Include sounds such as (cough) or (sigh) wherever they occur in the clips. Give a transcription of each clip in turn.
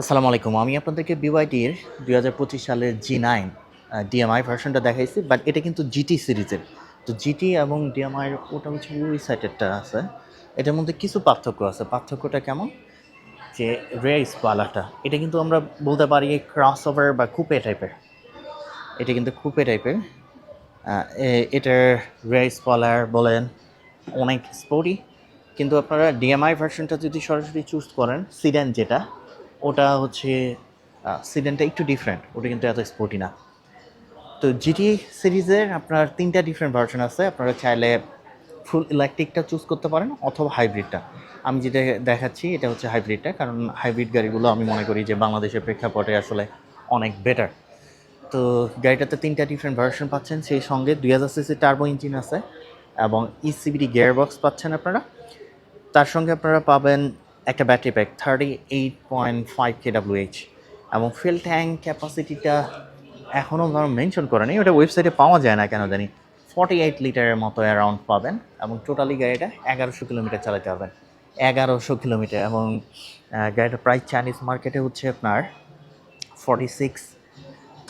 আসসালামু আলাইকুম। আমি আপনাদেরকে বিওয়াইটির দুই হাজার পঁচিশ সালের জি নাইন ডিএমআই ভার্সনটা দেখাইছি বাট এটা কিন্তু জিটি সিরিজের। তো জিটি এবং ডিএমআইয়ের ওটা হচ্ছে ওই সাইডেরটা আছে। এটার মধ্যে কিছু পার্থক্য আছে। পার্থক্যটা কেমন? যে স্পালারটা এটা কিন্তু আমরা বলতে পারি ক্রস ওভার বা কুপে টাইপের এটা কিন্তু কুপে টাইপের এটার স্পলার বলেন, অনেক স্পোর্টি কিন্তু আপনারা ডিএমআই ভার্সনটা যদি সরাসরি চুজ করেন সিডেন যেটা ওটা হচ্ছে সিডেনটা একটু ডিফারেন্ট ওটা কিন্তু এত স্পোর্টি না। তো জিটি সিরিজের আপনার তিনটা ডিফারেন্ট ভার্সন আছে। আপনারা চাইলে ফুল ইলেকট্রিকটা চুজ করতে পারেন অথবা হাইব্রিডটা আমি যেটা দেখাচ্ছি, এটা হচ্ছে হাইব্রিডটা কারণ হাইব্রিড গাড়িগুলো আমি মনে করি যে বাংলাদেশের প্রেক্ষাপটে আসলে অনেক বেটার তো গাড়িটাতে তিনটা ডিফারেন্ট ভার্সন পাচ্ছেন, সেই সঙ্গে দুই হাজার সিসি টার্বো ইঞ্জিন আছে এবং E ইসিবিডি গিয়ার বক্স পাচ্ছেন আপনারা। তার সঙ্গে আপনারা পাবেন একটা battery pack thirty eight point five K H এবং ফিল ট্যাঙ্ক ক্যাপাসিটিটা এখনও ধরো মেনশন করে নেই ওটা ওয়েবসাইটে পাওয়া যায় না কেন জানি। ফর্টি এইট লিটারের মতো অ্যারাউন্ড পাবেন এবং টোটালি গাড়িটা এগারোশো কিলোমিটার চালাতে পারবেন। এগারোশো কিলোমিটার এবং আহ, গাড়িটা প্রাইস চাইনিজ মার্কেটে হচ্ছে আপনার forty six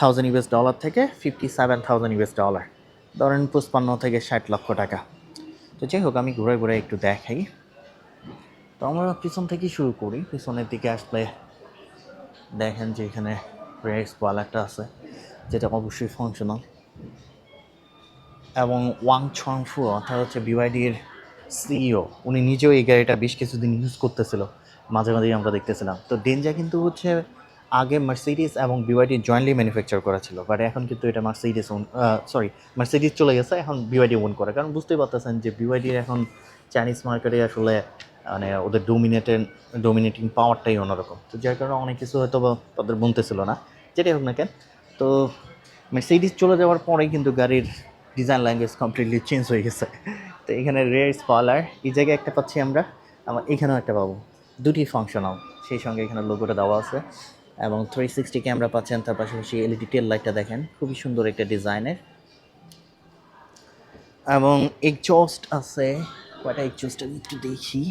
thousand US dollar থেকে fifty seven thousand US dollar ধরেন পঁচপান্ন থেকে ষাট লক্ষ টাকা। তো যাই হোক আমি ঘুরে ঘুরে একটু দেখাই। তো আমরা পিছন থেকেই শুরু করি। পিছনের দিকে আসলে দেখেন যে এখানে রেক্স ওয়ালারটা আছে, যেটা অবশ্যই ফাংশনাল এবং ওয়াং ছংফু অর্থাৎ হচ্ছে বিওয়াইডির সিইও উনি নিজেও এই গাড়িটা বেশ কিছুদিন ইউজ করতেছিল, মাঝে মাঝেই আমরা দেখতেছিলাম। তো ডেঞ্জা কিন্তু হচ্ছে আগে মার্সিডিস এবং বিওয়াইডি জয়েন্টলি ম্যানুফ্যাকচার করা ছিল বাট এখন কিন্তু এটা মার্সিডিস ওন সরি মার্সিডিস চলে গেছে, এখন বিওয়াইডি ওন করে। কারণ বুঝতেই পারতেছেন যে বিওয়াইডির এখন চাইনিজ মার্কেটে আসলে মানে ওদের ডোমিনেটেড ডোমিনেটিং পাওয়ারটাই অন্যরকম। তো যার কারণে অনেক কিছু হয়তো বা তাদের বলতেছিল না। যেটাই হোক না কেন, তো মার্সিডিস চলে যাওয়ার পরেই কিন্তু গাড়ির ডিজাইন ল্যাঙ্গুয়েজ কমপ্লিটলি চেঞ্জ হয়ে গেছে। তো এখানে রেয়ার স্পলার এই জায়গায় একটা পাচ্ছি আমরা, আবার এখানেও একটা পাবো। দুটি ফাংশনাল সেই সঙ্গে এখানে লোগোটা দেওয়া আছে। এবং থ্রি সিক্সটি ক্যামেরা পাচ্ছেন তার পাশাপাশি এলইডি টেল লাইটটা দেখেন, খুবই সুন্দর একটা ডিজাইনের এবং এক্সস্ট আছে, কয়টা এক্সস্ট আমি একটু দেখি।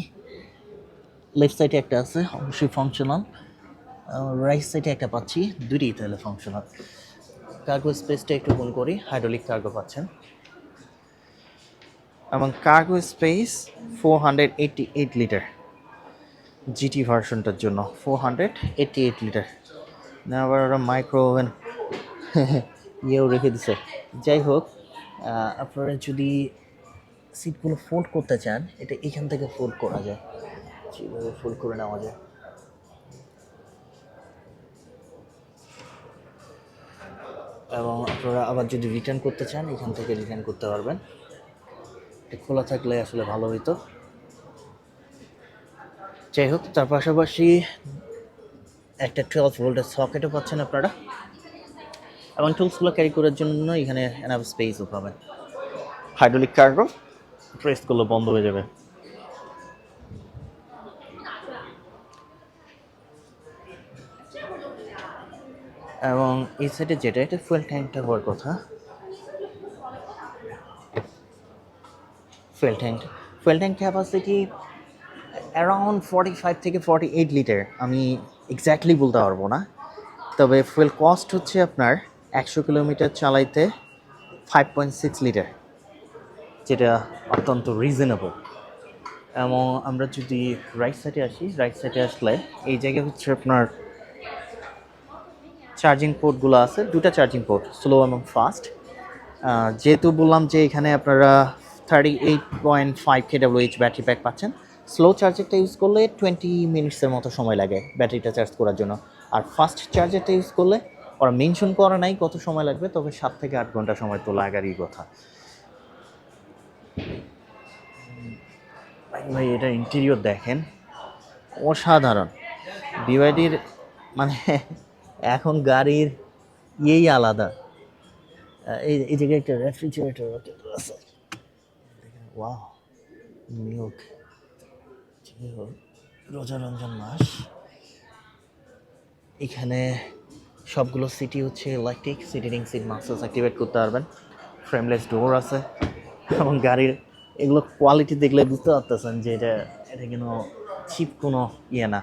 লেফট সাইডে একটা আছে, অবশ্যই ফাংশনাল রাইট সাইডে একটা পাচ্ছি দুটি তাহলে ফাংশনাল কার্গো স্পেসটা একটু গুণ করি হাইড্রোলিক কার্গো পাচ্ছেন। এবং cargo space four hundred eighty eight litre GT ভার্সনটার জন্য four hundred eighty eight litre আবার ওরা মাইক্রো ওভেন (laughs) ইয়েও রেখে দিছে। যাই হোক আপনারা যদি সিটগুলো ফোল্ড করতে চান, এটা এখান থেকে ফোল্ড করা যায়। যেভাবে ফোল্ড করে নেওয়া যায়। এবং আপনারা আবার যদি রিটার্ন করতে চান এখান থেকে রিটার্ন করতে পারবেন। খোলা থাকলে আসলে ভালো হতো যাই হোক তার পাশাপাশি একটা টুয়েলভ ভোল্টের সকেটও পাচ্ছেন আপনারা। এবং টুলসগুলো ক্যারি করার জন্য এখানে এনাফ স্পেসও পাবেন। হাইড্রোলিক কার্গো প্রেসগুলো বন্ধ হয়ে যাবে। এবং এই সাইডে যেটা এটা ফুয়েল ট্যাঙ্কটা হওয়ার কথা। Fuel tank fuel tank capacity around forty five থেকে ফর্টি এইট লিটার আমি এক্স্যাক্টলি বলতে পারব না। তবে ফুয়েল কস্ট হচ্ছে আপনার একশো কিলোমিটার চালাইতে ফাইভ পয়েন্ট সিক্স লিটার যেটা অত্যন্ত রিজনেবল এবং আমরা যদি রাইট সাইডে আসি রাইট সাইডে আসলে এই জায়গায় হচ্ছে আপনার চার্জিং পোর্টগুলো আছে দুটা চার্জিং পোর্ট স্লো এবং ফাস্ট যেহেতু বললাম যে এখানে আপনারা thirty eight point five K H battery pack পাচ্ছেন স্লো চার্জারটা ইউজ করলে টোয়েন্টি মিনিটসের মতো সময় লাগে ব্যাটারিটা চার্জ করার জন্য। আর ফাস্ট চার্জারটা ইউজ করলে, ওরা মেনশন করা নাই কত সময় লাগবে, তবে সাত থেকে আট ঘণ্টা সময় তো লাগারই কথা। ভাই এটা ইন্টেরিয়র দেখেন, অসাধারণ। বিওয়াইডির মানে (laughs) এখন গাড়ির ইয়েই আলাদা। এই এই জায়গায় একটা রেফ্রিজারেটর আছে। ওয়াও মিল্ক রোজা মাস। এখানে সবগুলো সিটি হচ্ছে electric seating seat massage activate করতে পারবেন। ফ্রেমলেস ডোর আছে। এবং গাড়ির এগুলো কোয়ালিটি দেখলে বুঝতে পারতেছেন যে এটা এটা কোনো চিপ কোনো ইয়ে না।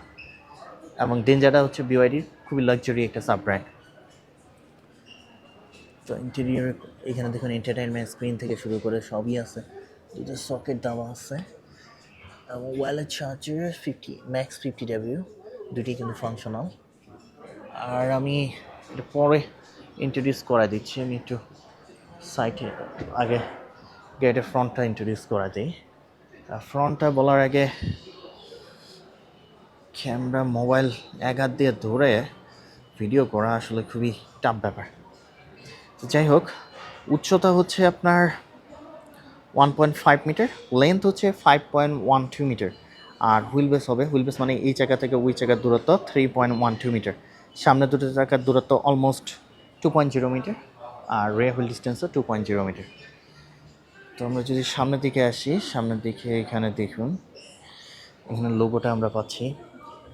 এবং ডেঞ্জারটা হচ্ছে বিওয়াইডির খুবই লাক্সারি একটা সাব ব্র্যান্ড তো ইন্টেরিয়র এখানে দেখুন এন্টারটেনমেন্ট স্ক্রিন থেকে শুরু করে সবই আছে। দুটো সকেট দেওয়া আছে। এবং wallet charger fifty max fifty W দুটি কিন্তু ফাংশনাল আর আমি এটা পরে ইন্ট্রোডিউস করা দিচ্ছি। আমি একটু সাইটে আগে গেটের ফ্রন্টটা ইন্ট্রোডিউস করা দিই। ফ্রন্টটা বলার আগে ক্যামেরা মোবাইল এক হাত দিয়ে ধরে ভিডিও করা আসলে খুবই টাফ ব্যাপার। যাই হোক উচ্চতা হচ্ছে আপনার one point five metre length হচ্ছে five point one two metre আর হুইল বেস হবে হুইল বেস মানে এই জায়গা থেকে ওই জায়গার দূরত্ব three point one two metre সামনে দুটো জায়গার দূরত্ব almost two point zero metre আর রে হুইল ডিস্টেন্সও টু পয়েন্ট জিরো মিটার তো আমরা যদি সামনের দিকে আসি, সামনের দিকে এখানে দেখুন, এখানে লোগোটা আমরা পাচ্ছি।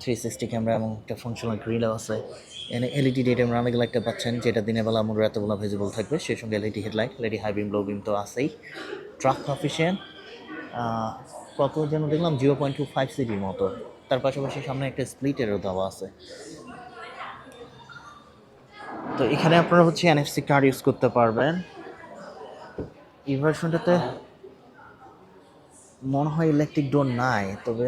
থ্রি সিক্সটি ক্যামেরা এবং একটা ফাংশনাল গ্রিলও আছে। এখানে এলইডি ডেটেম রানাগুলো একটা পাচ্ছেন, যেটা দিনের বেলা আমার রাতেবেলা ভিজিবল থাকবে। সেই সঙ্গে LED headlight LED high beam low beam তো আছেই। ট্রাক অফিসিয়ান কত যেন দেখলাম জিরো পয়েন্ট টু ফাইভ সিটির মতো। তার পাশাপাশি সামনে একটা স্প্লিটেরও দেওয়া আছে। তো এখানে আপনারা হচ্ছে এনএফসি কার্ড ইউজ করতে পারবেন। এই ভার্সনটাতে মনে হয় ইলেকট্রিক ডোর নাই, তবে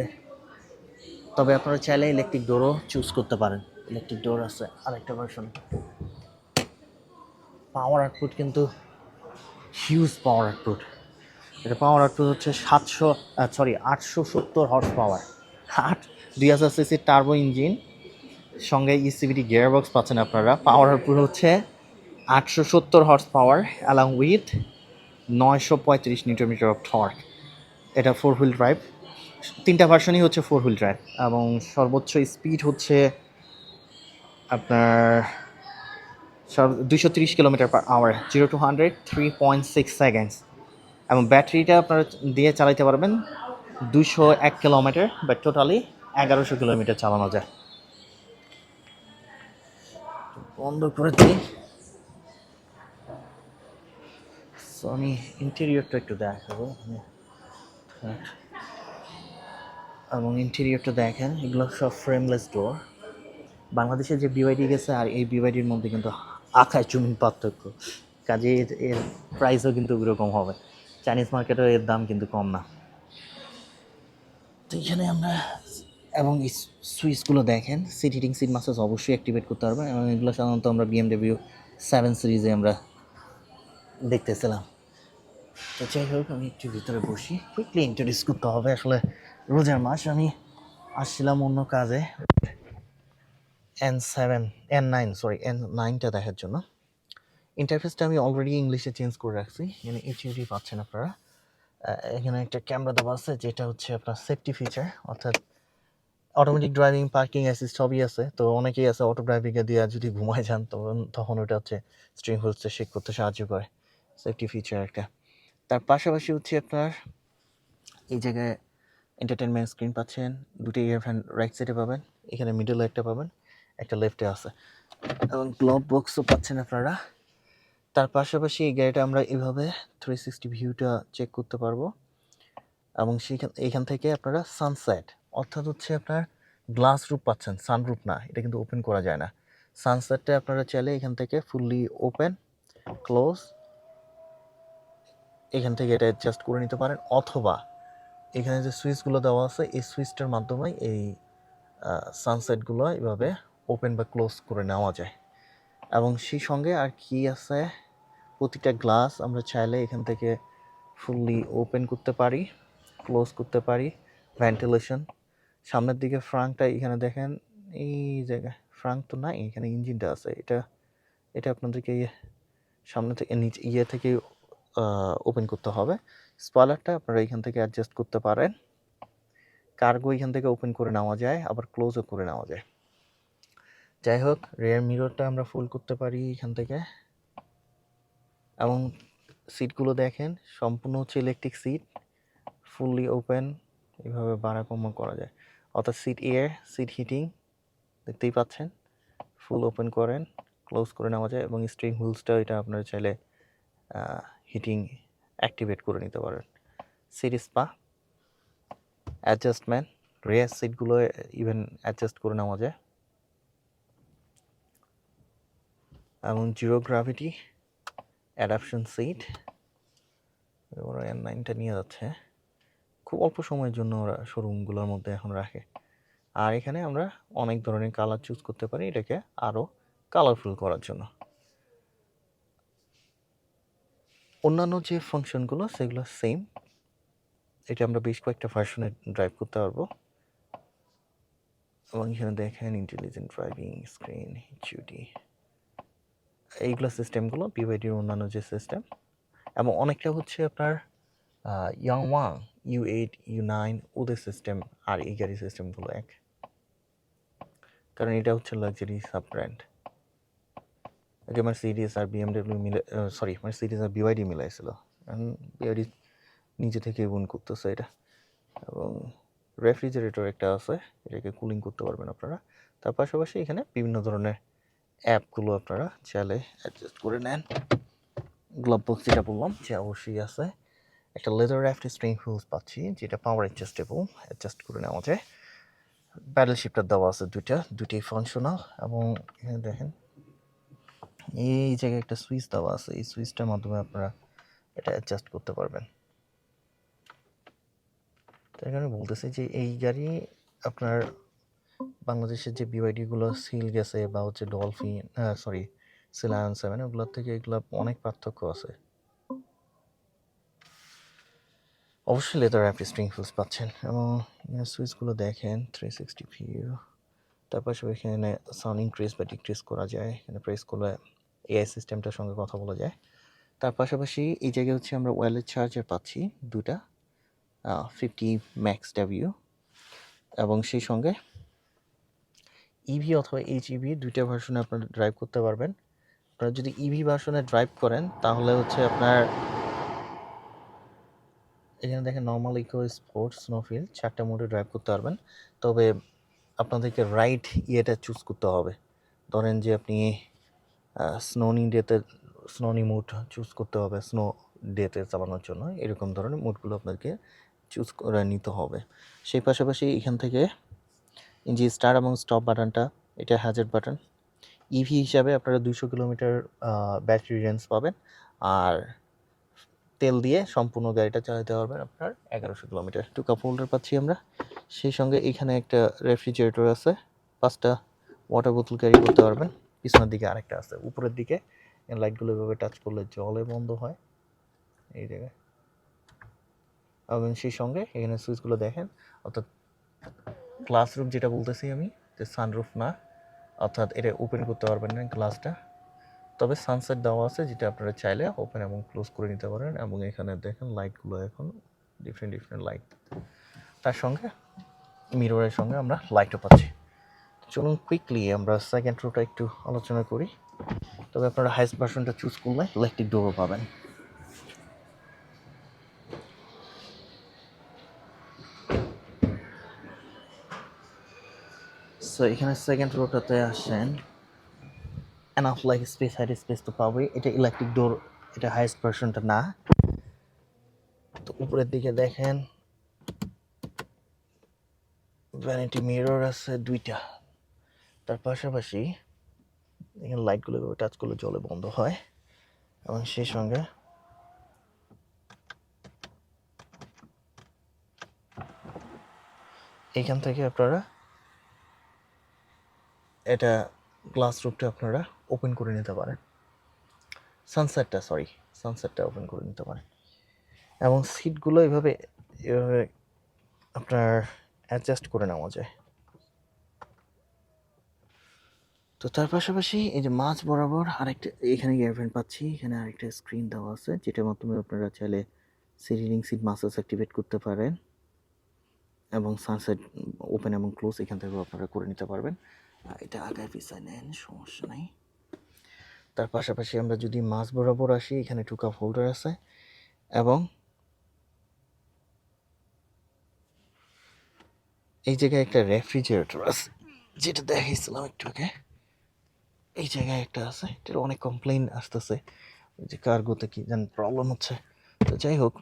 তবে আপনারা চাইলে ইলেকট্রিক ডোরও চুজ করতে পারেন। ইলেকট্রিক ডোর আছে আরেকটা ভার্সন পাওয়ার আউটপুট কিন্তু হিউজ পাওয়ার আউটপুট এটা পাওয়ার আউটপুট হচ্ছে সাতশো সরি আটশো সত্তর হর্স পাওয়ার আট, দুই হাজার সিসির টার্বো ইঞ্জিন সঙ্গে E ইসিবিটি গিয়ার বক্স পাচ্ছেন আপনারা। পাওয়ার আউটপুট হচ্ছে আটশো সত্তর হর্স পাওয়ার অ্যালং উইথ নয়শো পঁয়ত্রিশ নিউটন মিটার অফ টর্ক এটা ফোর হুইল ড্রাইভ তিনটা ভার্সনই হচ্ছে ফোর হুইল ড্রাইভ এবং সর্বোচ্চ স্পিড হচ্ছে আপনার দুশো তিরিশ kilometre per hour zero to hundred three point six seconds এবং ব্যাটারিটা আপনারা দিয়ে চালাইতে পারবেন দুশো এক কিলোমিটার বা টোটালি এগারোশো কিলোমিটার চালানো যায়। বন্ধ করে দিই। সো আমি ইন্টেরিয়রটা একটু দেখাবো। হ্যাঁ। এবং ইন্টেরিয়রটা দেখেন, এগুলো সব ফ্রেমলেস ডোর বাংলাদেশে যে বিওয়াইডি গেছে আর এই বিওয়াইডির মধ্যে কিন্তু আকাশ জমিন পার্থক্য। কাজে এর এর প্রাইসও কিন্তু ওইরকম হবে। চাইনিজ মার্কেটেও এর দাম কিন্তু কম না। তো এখানে আমরা এবং সুইচগুলো দেখেন সিট হিটিং সিট মাসাজ অবশ্যই অ্যাক্টিভেট করতে পারবেন এবং এগুলো সাধারণত আমরা বিএমডব্লিউ সেভেন সিরিজে আমরা দেখতেছিলাম। তো যাই হোক, আমি একটু ভিতরে বসি। কুইকলি ইন্ট্রোডিউস করতে হবে। আসলে রোজার মাস, আমি আসছিলাম অন্য কাজে। N seven N nine sorry N নাইনটা দেখার জন্য। ইন্টারফেসটা আমি অলরেডি ইংলিশে চেঞ্জ করে রাখছি। এখানে এইচইউডি পাচ্ছেন আপনারা। এখানে একটা ক্যামেরা দেওয়া আছে, যেটা হচ্ছে আপনার সেফটি ফিচার অর্থাৎ অটোমেটিক ড্রাইভিং পার্কিং অ্যাসিস্ট সবই আছে। তো অনেকেই আছে অটো ড্রাইভিংয়ে দিয়ে যদি ঘুমায় যান, তখন তখন ওটা হচ্ছে স্ট্রিং হুলসে শেক করতে সাহায্য করে। সেফটি ফিচার একটা। তার পাশাপাশি হচ্ছে আপনার এই জায়গায় এন্টারটেনমেন্ট স্ক্রিন পাচ্ছেন, দুটি ইয়ারফোন রাইট সাইডে পাবেন, এখানে মিডলে একটা পাবেন, একটা লেফটে আছে। এবং গ্লোভ বক্সও পাচ্ছেন আপনারা। তার পাশাপাশি এই গাড়িটা আমরা এভাবে থ্রি সিক্সটি ভিউটা চেক করতে পারব। এবং সেখান, এখান থেকে আপনারা সানসেট অর্থাৎ হচ্ছে আপনার গ্লাস রুপ পাচ্ছেন সানরুপ না, এটা কিন্তু ওপেন করা যায় না। সানসেটটা আপনারা চাইলে এখান থেকে ফুললি ওপেন ক্লোজ এখান থেকে এটা অ্যাডজাস্ট করে নিতে পারেন, অথবা এখানে যে সুইচগুলো দেওয়া আছে, এই সুইচটার মাধ্যমে এই সানসেটগুলো এভাবে ওপেন বা ক্লোজ করে নেওয়া যায়। এবং সেই সঙ্গে আর কি আছে, প্রতিটা গ্লাস আমরা চাইলে এখান থেকে ফুললি ওপেন করতে পারি ক্লোজ করতে পারি ভেন্টিলেশন সামনের দিকে ফ্রাঙ্কটা এখানে দেখেন, এই জায়গায় ফ্রাঙ্ক তো নাই, এখানে ইঞ্জিনটা আছে, এটা এটা আপনাদেরকে ইয়ে সামনে থেকে, নিচে ইয়ে থেকে ওপেন করতে হবে। স্পয়লারটা আপনারা এইখান থেকে অ্যাডজাস্ট করতে পারেন। কার্গো এখান থেকে ওপেন করে নেওয়া যায়, আবার ক্লোজও করে নেওয়া যায়। যাই হোক রেয়ার মিররটা আমরা ফুল করতে পারি এখান থেকে। এবং সিটগুলো দেখেন, সম্পূর্ণ হচ্ছে ইলেকট্রিক সিট ফুললি ওপেন এভাবে বাড়া কমা করা যায়। অর্থাৎ সিট এয়ার সিট হিটিং দেখতেই পাচ্ছেন ফুল ওপেন করেন ক্লোজ করে নেওয়া যায় এবং স্ট্রিং হুইলসটা এটা আপনারা চাইলে হিটিং অ্যাক্টিভেট করে নিতে পারেন। সিরিজ স্পা অ্যাডজাস্টমেন্ট রেয়ার সিটগুলো ইভেন অ্যাডজাস্ট করে নেওয়া যায়। এবং জিরো গ্রাভিটি অ্যাডাপশন সিট ওরা এন নাইনটা নিয়ে যাচ্ছে। খুব অল্প সময়ের জন্য ওরা শোরুমগুলোর মধ্যে এখন রাখে। আর এখানে আমরা অনেক ধরনের কালার চুজ করতে পারি এটাকে আরও কালারফুল করার জন্য। অন্যান্য যে ফাংশনগুলো, সেগুলো সেম এটা আমরা বেশ কয়েকটা ভার্সনে ড্রাইভ করতে পারব। এবং এখানে দেখেন ইন্টেলিজেন্ট ড্রাইভিং স্ক্রিন হিচুডি এইগুলো সিস্টেমগুলো বিওয়াইডির অন্যান্য যে সিস্টেম এবং অনেকটা হচ্ছে আপনার ইয়াং ওয়াং ইউ এইট ইউ নাইন ওদের সিস্টেম আর এই গাড়ি সিস্টেমগুলো এক। কারণ এটা হচ্ছে লাক্সারি সাব ব্র্যান্ড আগে আমার সিরিজ আর বিএমডব্লিউ মিলে সরি আমার সিরিজ আর বিওয়াইডি মিলাইছিল। বিওয়াইডি নিজে থেকে গুণ করতেছে এটা। এবং রেফ্রিজারেটর একটা আছে, এটাকে কুলিং করতে পারবেন আপনারা। তার পাশাপাশি এখানে বিভিন্ন ধরনের অ্যাপগুলো আপনারা চাইলে অ্যাডজাস্ট করে নেন। গ্লাভ বক্স যেটা বললাম, যে অবশ্যই আছে। একটা লেদার অ্যাফট স্ট্রিং হুইলস পাচ্ছি, যেটা পাওয়ার অ্যাডজাস্টেবল অ্যাডজাস্ট করে নেওয়া যায়। প্যাডেল শিফটার দেওয়া আছে দুইটা দুটি ফাংশনাল এবং এখানে দেখেন এই জায়গায় একটা সুইচ দেওয়া আছে, এই সুইচটার মাধ্যমে আপনারা এটা অ্যাডজাস্ট করতে পারবেন। তাই কারণে বলতেছি যে এই গাড়ি আপনার বাংলাদেশের যে বিওয়াইডিগুলো সিল গেছে বা হচ্ছে ডলফিন সরি সিলায়ন সেভেন ওগুলোর থেকে এগুলো অনেক পার্থক্য আছে। অবশ্যই লেদার অ্যাপ স্ট্রিং ফুলস পাচ্ছেন এবং সুইচগুলো দেখেন থ্রি সিক্সটি ভিউ তার পাশাপাশি এখানে সাউন্ড ইনক্রিজ বা ডিক্রিজ করা যায়, এখানে প্রেস করলে এআই সিস্টেমটার সঙ্গে কথা বলা যায়। তার পাশাপাশি এই জায়গায় হচ্ছে আমরা ওয়ারলেস চার্জার পাচ্ছি দুটা ফিফটি ম্যাক্স ডাব্লিউ এবং সেই সঙ্গে ইভি অথবা এইচ ইভি দুইটা ভার্সনে আপনারা ড্রাইভ করতে পারবেন। আপনারা যদি ইভি ভার্সনে ড্রাইভ করেন, তাহলে হচ্ছে আপনার এখানে দেখেন নর্মাল ইকো স্পোর্টস স্নোফিল চারটা মোডে ড্রাইভ করতে পারবেন। তবে আপনাদেরকে রাইট ইয়েটা চুজ করতে হবে। ধরেন যে আপনি স্নোনি ডেতে স্নোনি মুড চুজ করতে হবে স্নো ডেতে চালানোর জন্য। এরকম ধরনের মুডগুলো আপনাদেরকে চুজ করে নিতে হবে। সেই পাশাপাশি এখান থেকে যে স্টার এবং স্টপ বাটনটা এটা হ্যাজেট বাটন ইভি হিসাবে আপনারা দুশো কিলোমিটার ব্যাটারি রেঞ্জ পাবেন। আর তেল দিয়ে সম্পূর্ণ গাড়িটা চালাতে পারবেন আপনার এগারোশো কিলোমিটার। টু কাপ হোল্ডার পাচ্ছি আমরা। সেই সঙ্গে এখানে একটা রেফ্রিজারেটর আছে। পাঁচটা ওয়াটার বোতল ক্যারি করতে পারবেন। পিছনের দিকে আরেকটা আছে। উপরের দিকে লাইটগুলো এভাবে টাচ করলে জলে বন্ধ হয়। এই জায়গায়। এবং সেই সঙ্গে এখানে সুইচগুলো দেখেন, অর্থাৎ ক্লাসরুম যেটা বলতেছি আমি, যে সানরুফ না, অর্থাৎ এটা ওপেন করতে পারবেন না গ্লাসটা তবে সানসেট দেওয়া আছে, যেটা আপনারা চাইলে ওপেন এবং ক্লোজ করে নিতে পারেন। এবং এখানে দেখেন লাইটগুলো এখন ডিফারেন্ট ডিফারেন্ট লাইট তার সঙ্গে মিররের সঙ্গে আমরা লাইটও পাচ্ছি। চলুন কুইকলি আমরা সেকেন্ড রোটা একটু আলোচনা করি। তবে আপনারা হাইস্ট ভার্সনটা চুজ করলে ইলেকট্রিক ডোরও পাবেন। সো এখানে সেকেন্ড রোটাতে আসেন। Enough like space hide space তো পাবোই। এটা ইলেকট্রিক ডোর এটা হাইস্ট ভার্সনটা না। তো উপরের দিকে দেখেন। ভ্যানিটি মিরর আছে দুইটা। তার পাশাপাশি এখানে লাইটগুলো টাচ করলে জলে বন্ধ হয় এবং সেই সঙ্গে এখান থেকে আপনারা এটা গ্লাস রুপটা আপনারা ওপেন করে নিতে পারেন। সানসেটটা সরি সানসেটটা ওপেন করে নিতে পারেন। এবং সিটগুলো এভাবে এভাবে আপনার অ্যাডজাস্ট করে নেওয়া যায়। তো তার পাশাপাশি এই যে মাছ বরাবর আরেকটা, এখানে ইয়ারফ্রেন্ড পাচ্ছি। এখানে আরেকটা স্ক্রিন দেওয়া আছে, যেটার মাধ্যমে আপনারা চাইলে সিরিং সিট মাসাজ অ্যাক্টিভেট করতে পারেন এবং সানসেট ওপেন এবং ক্লোজ এখান থেকেও আপনারা করে নিতে পারবেন। এটা আগায় পিছায় নেন, সমস্যা নেই। তার পাশাপাশি আমরা যদি মাছ বরাবর আসি, এখানে টু কাপ হোল্ডার আছে এবং এই জায়গায় একটা রেফ্রিজারেটর আছে, যেটা দেখাইছিলাম একটু আগে। এই জায়গায় একটা আছে, এটার অনেক কমপ্লেন আসতেছে। যে কার্গোতে কি যেন প্রবলেম হচ্ছে। তো যাই হোক,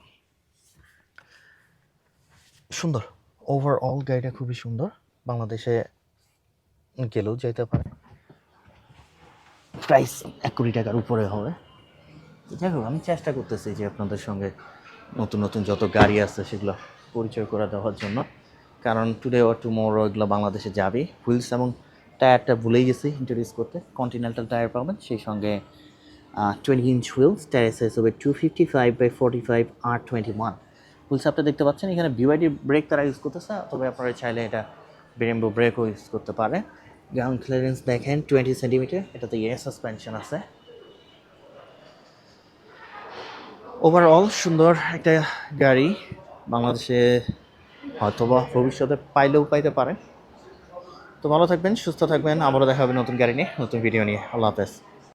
সুন্দর। ওভারঅল গাড়িটা খুবই সুন্দর। বাংলাদেশে গেলেও যাইতে পারে। প্রাইস এক কোটি টাকার উপরে হবে। যাই হোক, আমি চেষ্টা করতেছি যে আপনাদের সঙ্গে নতুন নতুন যত গাড়ি আছে সেগুলো পরিচয় করে দেওয়ার জন্য। কারণ টুডে ও টুমোরো এগুলো বাংলাদেশে যাবে হুইলস এবং টায়ারটা ভুলেই গেছি ইন্ট্রোডিউস করতে। কন্টিনেন্টাল টায়ার পাবেন, সেই সঙ্গে twenty inch wheels tyre size হবে two fifty five by forty five R twenty one আপনি দেখতে পাচ্ছেন, এখানে বিওয়াইডি ব্রেক তারা ইউজ করতেছে, তবে আপনারা চাইলে এটা বেরেম্বো ব্রেকও ইউজ করতে পারে গ্রাউন্ড ক্লিয়ারেন্স দেখেন টোয়েন্টি সেন্টিমিটার এটাতে এয়ার সাসপেনশন আছে। ওভারঅল সুন্দর একটা গাড়ি, বাংলাদেশে হয়তোবা ভবিষ্যতে পাইলেও পাইতে পারে তো ভালো থাকবেন, সুস্থ থাকবেন। আবারও দেখা হবে নতুন গাড়ি নিয়ে, নতুন ভিডিও নিয়ে। আল্লাহ হাফেজ।